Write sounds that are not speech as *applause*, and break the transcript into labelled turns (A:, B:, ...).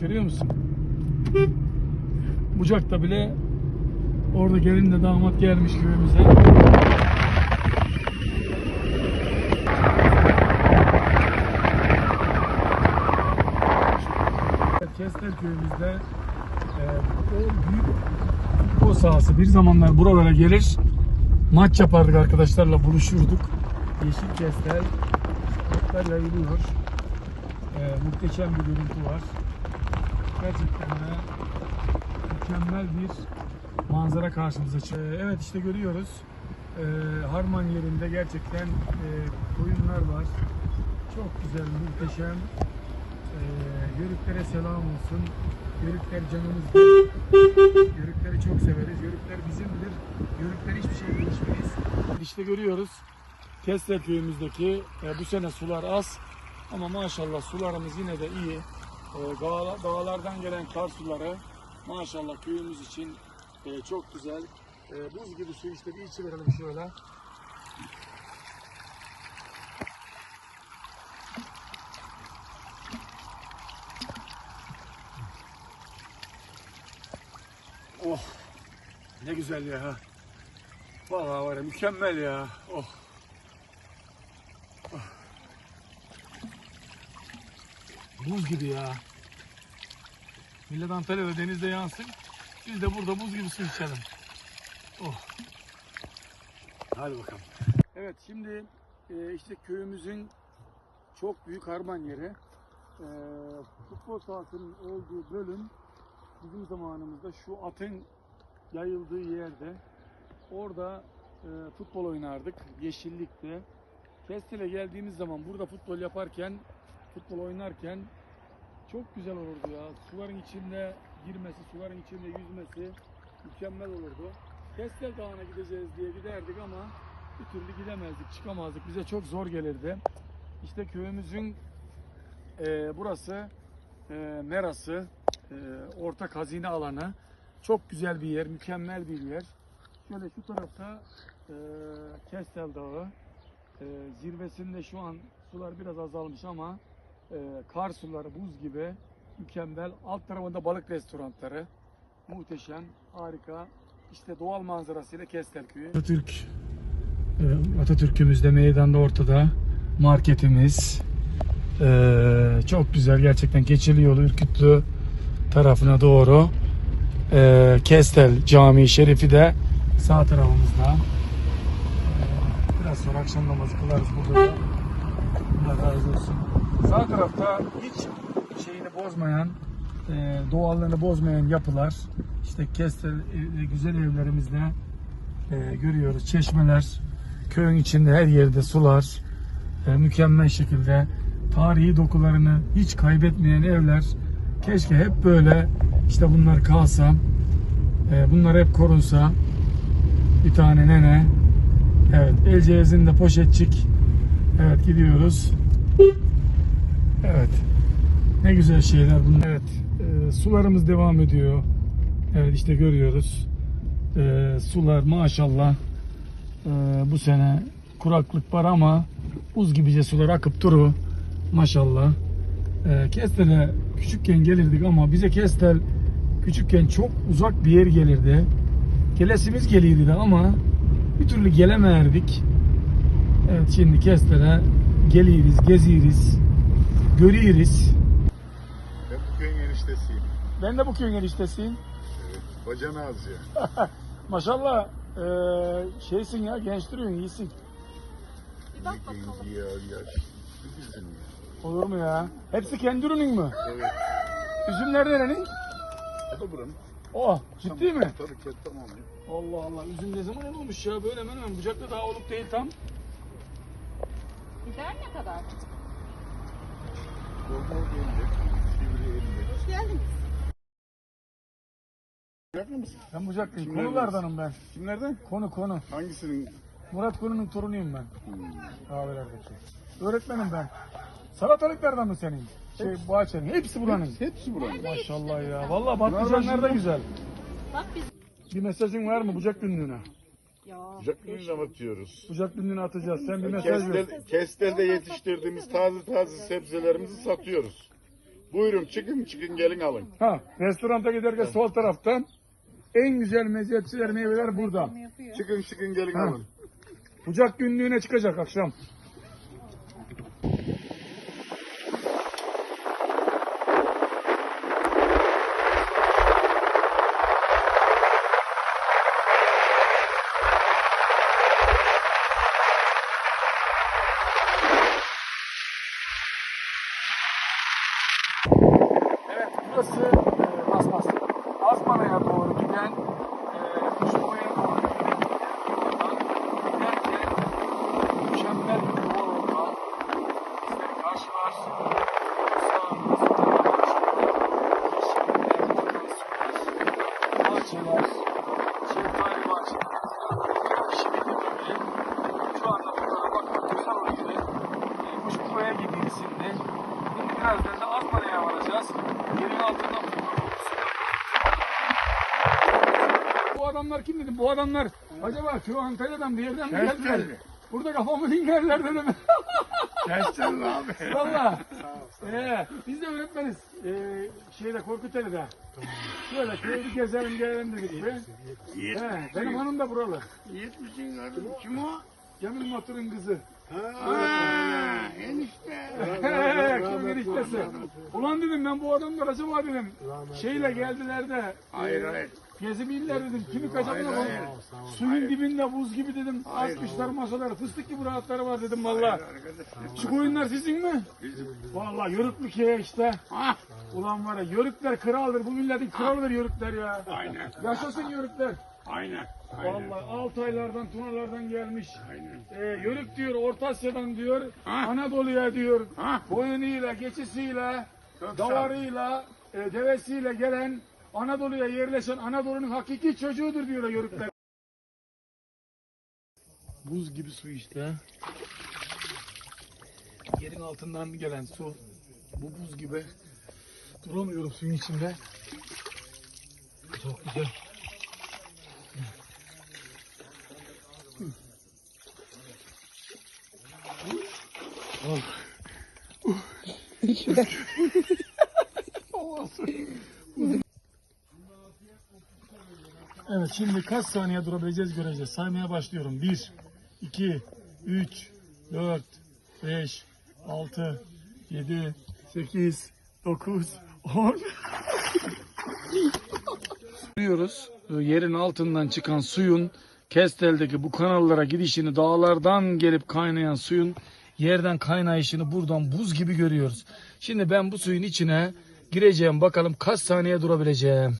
A: görüyor musun? Bucakta bile orada gelinle damat gelmiş köyümüze. Kestel köyümüzde e, o büyük futbol sahası bir zamanlar buralara gelir maç yapardık arkadaşlarla buluşurduk. Yeşil kestel otlar yayılıyor. E, muhteşem bir görüntü var. Gerçekten de mükemmel bir manzara karşımıza çıkıyor. E, evet işte görüyoruz. E, Harman yerinde gerçekten e, koyunlar var. Çok güzel, muhteşem. Yörüklere selam olsun. Yörükler canımızdır. Yörükleri çok severiz. Yörükler bizimdir. Yörükler hiçbir şey değişmeyiz. İşte görüyoruz. Kestel köyümüzdeki e, bu sene sular az ama maşallah sularımız yine de iyi. E, dağla- dağlardan gelen kar suları maşallah köyümüz için e, çok güzel. E, buz gibi su işte bir içi verelim şöyle. Oh ne güzel ya. Vallahi var ya mükemmel ya. Oh. Buz gibi ya. Millet Antalya'da denizde yansın. Biz de burada buz gibi su içelim. Oh. Hadi bakalım. Evet şimdi e, işte köyümüzün çok büyük harman yeri. E, futbol sahasının olduğu bölüm bizim zamanımızda şu atın yayıldığı yerde orada e, futbol oynardık yeşillikte. Kestel'e geldiğimiz zaman burada futbol yaparken futbol oynarken çok güzel olurdu ya. Suların içinde girmesi, suların içinde yüzmesi mükemmel olurdu. Kestel Dağı'na gideceğiz diye giderdik ama bir türlü gidemezdik, çıkamazdık. Bize çok zor gelirdi. İşte köyümüzün e, burası e, Merası, e, ortak hazine alanı. Çok güzel bir yer, mükemmel bir yer. Şöyle şu tarafta e, Kestel Dağı. E, zirvesinde şu an sular biraz azalmış ama e, kar suları buz gibi mükemmel. Alt tarafında balık restoranları. Muhteşem, harika. İşte doğal manzarasıyla Kestel Köyü. Atatürk e, Atatürk'ümüz de meydanda ortada. Marketimiz. E, çok güzel gerçekten Keçili yolu Ürkütlü tarafına doğru. E, Kestel Camii Şerifi de sağ tarafımızda. E, biraz sonra akşam namazı kılarız burada da. Allah razı olsun. Sağ tarafta hiç şeyini bozmayan, e, doğallığını bozmayan yapılar. İşte Kestel e, güzel evlerimizde e, görüyoruz. Çeşmeler, köyün içinde her yerde sular, e, mükemmel şekilde tarihi dokularını hiç kaybetmeyen evler. Keşke hep böyle işte bunlar kalsa, e, bunlar hep korunsa. Bir tane nene. Evet, Elceğiz'in de poşetçik. Evet, gidiyoruz. Evet. Ne güzel şeyler bunlar. Evet, e, sularımız devam ediyor. Evet, işte görüyoruz. E, sular maşallah e, bu sene kuraklık var ama buz gibice sular akıp duru. Maşallah. E, Kestel'e küçükken gelirdik ama bize Kestel küçükken çok uzak bir yer gelirdi. Gelesimiz gelirdi ama bir türlü gelemerdik. Evet şimdi Kestel'e geliyoruz, geziyoruz, görüyoruz.
B: Ben bu köyün eniştesiyim.
A: Ben de bu köyün eniştesiyim.
B: Evet. Bacanağız ya. *laughs*
A: Maşallah e, şeysin ya genç duruyorsun iyisin.
B: Genci ya yaş. Bizim ya.
A: Olur mu ya? Hepsi kendi ürünün mü?
B: Evet.
A: Üzümler nerenin?
B: O da buranın.
A: Oh ciddi mi?
B: Tabii ki tamam. ya.
A: Allah Allah üzüm ne zaman olmuş ya böyle hemen hemen bucakta daha olup değil tam.
C: Biber ne kadar?
B: Dolma geldi. Sivri elli.
C: Hoş geldiniz.
B: Mısın?
A: Ben bucaklıyım.
B: Kimlerden?
A: Konulardanım ben.
B: Kimlerden?
A: Konu konu.
B: Hangisinin?
A: Murat Konu'nun torunuyum ben.
B: Hmm.
A: Kahvelerdeki. Öğretmenim ben. Salatalıklardan mı senin? Şey bahçenin. Hepsi buranın.
B: Hepsi buranın.
A: Maşallah ya. Vallahi patlıcanlar da güzel.
C: Bak biz.
A: Bir mesajın var mı bucak günlüğüne?
C: Ya.
B: Sıcak atıyoruz.
A: Bucak günlüğüne atacağız. Sen bir mesaj ver.
B: Kestel, Kestel'de yetiştirdiğimiz taze taze sebzelerimizi satıyoruz. Buyurun çıkın çıkın gelin alın.
A: Ha, restoranta giderken sol taraftan en güzel meziyetçiler meyveler burada.
B: Çıkın çıkın gelin
A: Ha.
B: alın.
A: Bucak günlüğüne çıkacak akşam. Asmana'ya doğru giden e, Kuşkoya'ya doğru giden yoldan giderken mükemmel bir yol olma. Bizleri karşılar. Sağımız, solumuz, yeşillikler, süper. Bahçeler, şeftali bahçeleri, şimdi gibi. Şu anda bunlara bakmak güzel oluyor. E, Kuşkoya gidilsin Şimdi birazdan da Asmana'ya varacağız. Yerin altından bu adamlar kim dedim? Bu adamlar acaba şu Antalya'dan bir yerden mi geldiler?
B: Geldi.
A: Burada kafamı dinlerler dedim. *laughs*
B: Gerçekten abi. *laughs*
A: Valla. Ee, biz de öğretmeniz. Ee, şeyde Korkuteli'de. Şöyle köyü gezelim gelelim dedik be. He, benim hanım da buralı.
B: Yetmişin kardeşim. Kim o?
A: Cemil Matur'un kızı.
B: Ha, enişte.
A: Köyün eniştesi. Ulan dedim ben bu adamlar acaba dedim. Şeyle geldiler de.
B: Hayır hayır.
A: Gezimiller dedim. Kimi kaçakına
B: Hayır.
A: Suyun dibinde buz gibi dedim. Asmışlar masaları. Fıstık gibi rahatları var dedim valla. Şu koyunlar sizin mi? Valla yörüklük ya işte.
B: Ha.
A: Ulan var ya yörükler kraldır. Bu milletin kralıdır yörükler ya.
B: Aynen.
A: Yaşasın yörükler.
B: Aynen. Aynen.
A: Vallahi Altaylardan, Tunalardan gelmiş.
B: Aynen.
A: Ee, yörük diyor, Orta Asya'dan diyor,
B: Ha.
A: Anadolu'ya diyor,
B: Ha.
A: koyunuyla, keçisiyle,
B: Çok sağ ol.
A: davarıyla, e, devesiyle gelen, Anadolu'ya yerleşen Anadolu'nun hakiki çocuğudur diyor yörükler. Buz gibi su işte. Yerin altından gelen su. Bu buz gibi. Duramıyorum suyun içinde. Çok güzel. *laughs* Evet şimdi kaç saniye durabileceğiz göreceğiz. Saymaya başlıyorum. 1, 2, 3, 4, 5, 6, 7, 8, 9, 10. Görüyoruz yerin altından çıkan suyun Kestel'deki bu kanallara gidişini dağlardan gelip kaynayan suyun yerden kaynayışını buradan buz gibi görüyoruz. Şimdi ben bu suyun içine gireceğim bakalım kaç saniye durabileceğim.